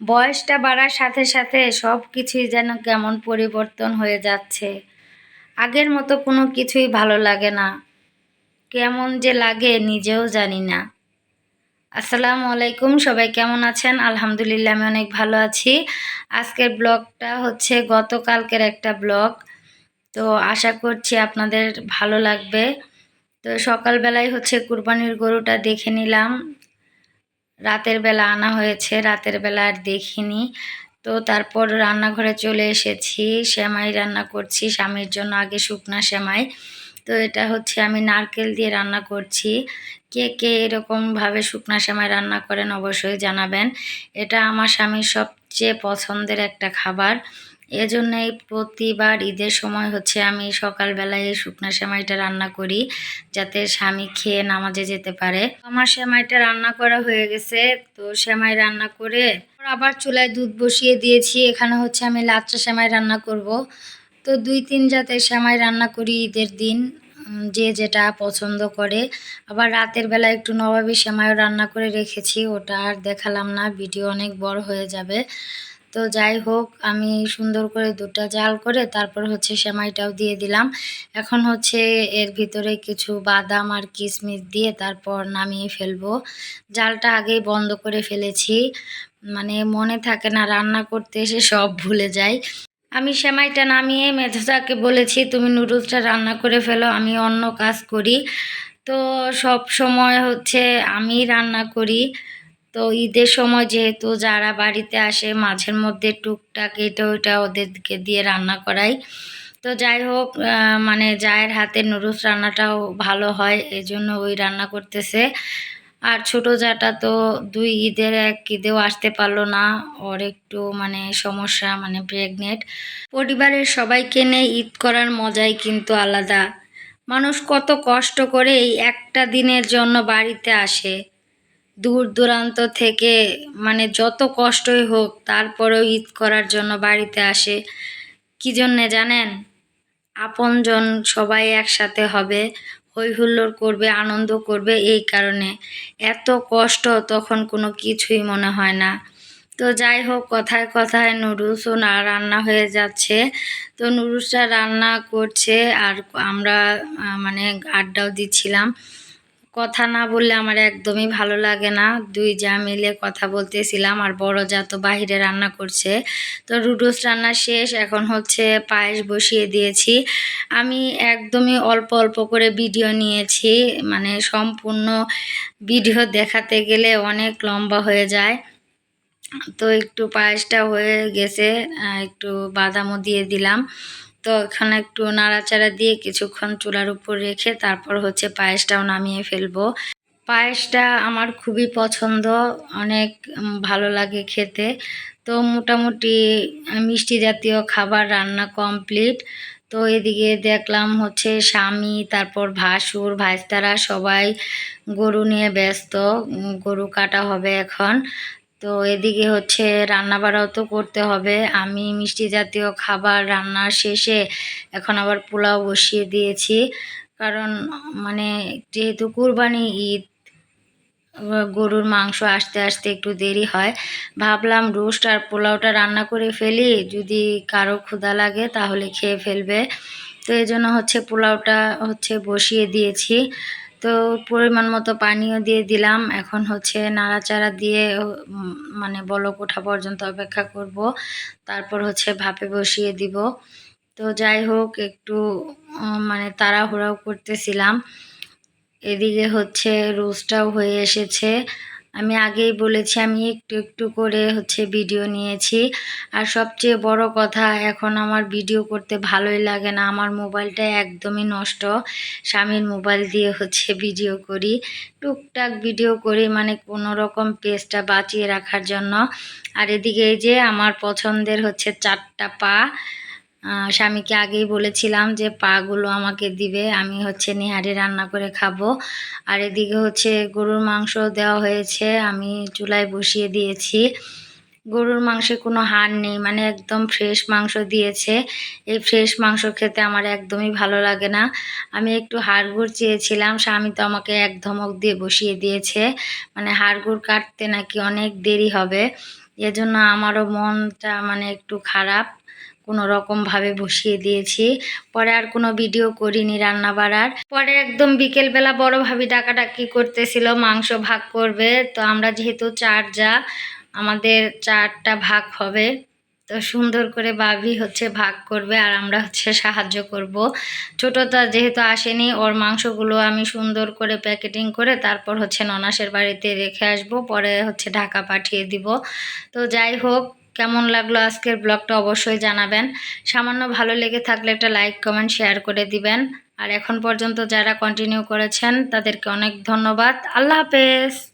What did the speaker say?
বয়সটা বাড়ার সাথে সাথে সব কিছুই যেন কেমন পরিবর্তন হয়ে যাচ্ছে। আগের মতো কোনো কিছুই ভালো লাগে না। কেমন যে লাগে নিজেও জানি না। আসসালামু আলাইকুম, সবাই কেমন আছেন? আলহামদুলিল্লাহ, আমি অনেক ভালো আছি। আজকের ব্লগটা হচ্ছে গতকালকের একটা ব্লগ। তো আশা করছি আপনাদের ভালো লাগবে। তো সকালবেলায় হচ্ছে কুরবানির গরুটা দেখে নিলাম। রাতের বেলা আনা হয়েছে, রাতের বেলা আর দেখিনি। তো তারপর রান্নাঘরে চলে এসেছি, সেমাই রান্না করছি, স্বামীর জন্য আগে শুকনা সেমাই। তো এটা হচ্ছে আমি নারকেল দিয়ে রান্না করছি। কে কে এরকমভাবে শুকনা সেমাই রান্না করেন অবশ্যই জানাবেন। এটা আমার স্বামীর সবচেয়ে পছন্দের একটা খাবার। এজন্যই প্রতিবার ঈদের সময় হচ্ছে আমি সকালবেলায় এই শুকনো সেমাইটা রান্না করি, যাতে স্বামী খেয়ে নামাজে যেতে পারে। আমার সেমাইটা রান্না করা হয়ে গেছে, তো সেমাই রান্না করে আবার চুলায় দুধ বসিয়ে দিয়েছি। এখানে হচ্ছে আমি লাচ্চা সেমাই রান্না করব। তো দুই তিন জাতের সেমাই রান্না করি ঈদের দিন যে যেটা পছন্দ করে। আবার রাতের বেলা একটু নবাবী সেমাইও রান্না করে রেখেছি, ওটা আর দেখালাম না, ভিডিও অনেক বড় হয়ে যাবে। তো যাই হোক, আমি সুন্দর করে দুটা জাল করে তারপর হচ্ছে সেমাইটাও দিয়ে দিলাম। এখন হচ্ছে এর ভিতরে কিছু বাদাম আর কিশমিশ দিয়ে তারপর নামিয়ে ফেলব। জালটা আগেই বন্ধ করে ফেলেছি। মানে মনে থাকে না, রান্না করতে এসে সব ভুলে যাই। আমি সেমাইটা নামিয়ে মেধুদাকে বলেছি, তুমি নুডলসটা রান্না করে ফেলো, আমি অন্য কাজ করি। তো সব সময় হচ্ছে আমি রান্না করি। তো ঈদের সময় যেহেতু যারা বাড়িতে আসে, মাঝের মধ্যে টুকটাক এটা ওইটা ওদেরকে দিয়ে রান্না করাই। তো যাই হোক মানে জায়ের হাতে নুডলস রান্নাটাও ভালো হয় এই জন্য ওই রান্না করতেছে। আর ছোট জাটা তো দুই ঈদের এক ঈদেও আসতে পারল না, ওর একটু মানে সমস্যা মানে প্রেগনেন্ট পরিবারের সবাইকে নিয়ে ঈদ করার মজাই কিন্তু আলাদা। মানুষ কত কষ্ট করে এই একটা দিনের জন্য বাড়িতে আসে। দূর দূরান্ত থেকে মানে যত কষ্টই হোক, তারপরেও ঈদ করার জন্য বাড়িতে আসে। কী জন্যে জানেন? আপনজন সবাই একসাথে হবে হই হুল্লোড় করবে, আনন্দ করবে এই কারণে। এত কষ্ট তখন কোনো কিছুই মনে হয় না। তো যাই হোক, কথায় কথায় নুডলসও না রান্না হয়ে যাচ্ছে। তো নুডলসটা রান্না করছে আর আমরা মানে আড্ডাও দিচ্ছিলাম। কথা না বললে আমার একদমই ভালো লাগে না। দুই যা মিলে কথা বলতেছিলাম আর বড় যা তো বাহিরে রান্না করছে। তো রুডোস রান্না শেষ, এখন হচ্ছে পায়েস বসিয়ে দিয়েছি। আমি একদমই অল্প অল্প করে ভিডিও নিয়েছি মানে সম্পূর্ণ ভিডিও দেখাতে গেলে অনেক লম্বা হয়ে যায়। তো একটু পায়েসটা হয়ে গেছে একটু বাদামও দিয়ে দিলাম। তো এখানে একটু নাড়াচাড়া দিয়ে কিছুক্ষণ চুলার উপর রেখে তারপর হচ্ছে পায়েসটাও নামিয়ে ফেলব। পায়েসটা আমার খুবই পছন্দ, অনেক ভালো লাগে খেতে। তো মোটামুটি মিষ্টি জাতীয় খাবার রান্না কমপ্লিট। তো এদিকে দেখলাম হচ্ছে স্বামী, তারপর ভাসুর, ভাইস্তারা সবাই গরু নিয়ে ব্যস্ত গরু কাটা হবে এখন। তো এদিকে হচ্ছে রান্না বাড়াও তো করতে হবে। আমি মিষ্টি জাতীয় খাবার রান্নার শেষে এখন আবার পোলাও বসিয়ে দিয়েছি। কারণ মানে যেহেতু কুরবানি ঈদ, গরুর মাংস আসতে আসতে একটু দেরি হয়, ভাবলাম রোস্ট আর পোলাওটা রান্না করে ফেলি। যদি কারও ক্ষুধা লাগে তাহলে খেয়ে ফেলবে। তো এই জন্য হচ্ছে পোলাওটা হচ্ছে বসিয়ে দিয়েছি। তো পরিমাণ মতো পানিও দিয়ে দিলাম। এখন হচ্ছে নাড়াচাড়া দিয়ে মানে বলক ওঠা পর্যন্ত অপেক্ষা করব। তারপর হচ্ছে ভাপে বসিয়ে দিব। তো যাই হোক, একটু মানে তাড়াহুড়াও করতেছিলাম। এদিকে হচ্ছে রোজটাও হয়ে এসেছে। আমি আগেই বলেছি, আমি একটু একটু করে হচ্ছে ভিডিও নিয়েছি। আর সবচেয়ে বড় কথা, এখন আমার ভিডিও করতে ভালোই লাগে না। আমার মোবাইলটা একদমই নষ্ট। স্বামীর মোবাইল দিয়ে হচ্ছে ভিডিও করি, টুকটাক ভিডিও করি মানে কোনো রকম পেজটা বাঁচিয়ে রাখার জন্য। আর এদিকে এই যে আমার পছন্দের হচ্ছে চারটা পা। স্বামীকে আগেই বলেছিলাম যে পাগুলো আমাকে দিবে, আমি হচ্ছে নিহারি রান্না করে খাব। আর এদিকে হচ্ছে গরুর মাংস দেওয়া হয়েছে, আমি চুলায় বসিয়ে দিয়েছি। গরুর মাংসে কোনো হাড় নেই মানে একদম ফ্রেশ মাংস দিয়েছে। এই ফ্রেশ মাংস খেতে আমার একদমই ভালো লাগে না। আমি একটু হাড়গুড় চেয়েছিলাম, স্বামী তো আমাকে এক ধমক দিয়ে বসিয়ে দিয়েছে। মানে হাড়গুড় কাটতে নাকি অনেক দেরি হবে, এজন্য আমারও মনটা মানে একটু খারাপ। কোনো রকমভাবে বসিয়ে দিয়েছি। পরে আর কোনো ভিডিও করিনি রান্না বাড়ার পরে একদম বিকেলবেলা বড় ভাবি ডাকাডাকি করতেছিল, মাংস ভাগ করবে। তো আমরা যেহেতু চার যা, আমাদের চারটা ভাগ হবে। তো সুন্দর করে বাবি হচ্ছে ভাগ করবে আর আমরা হচ্ছে সাহায্য করব। ছোটটা যেহেতু আসেনি, ওর মাংসগুলো আমি সুন্দর করে প্যাকেটিং করে তারপর হচ্ছে ননাসের বাড়িতে রেখে আসব। পরে হচ্ছে ঢাকা পাঠিয়ে দিব। তো যাই হোক কেমন লাগল আজকের ব্লগটা অবশ্যই জানাবেন। সামান্য ভালো লেগে থাকলে একটা লাইক কমেন্ট শেয়ার করে দিবেন। আর এখন পর্যন্ত যারা কন্টিনিউ করেছেন, তাদেরকে অনেক ধন্যবাদ। আল্লাহ হাফেজ!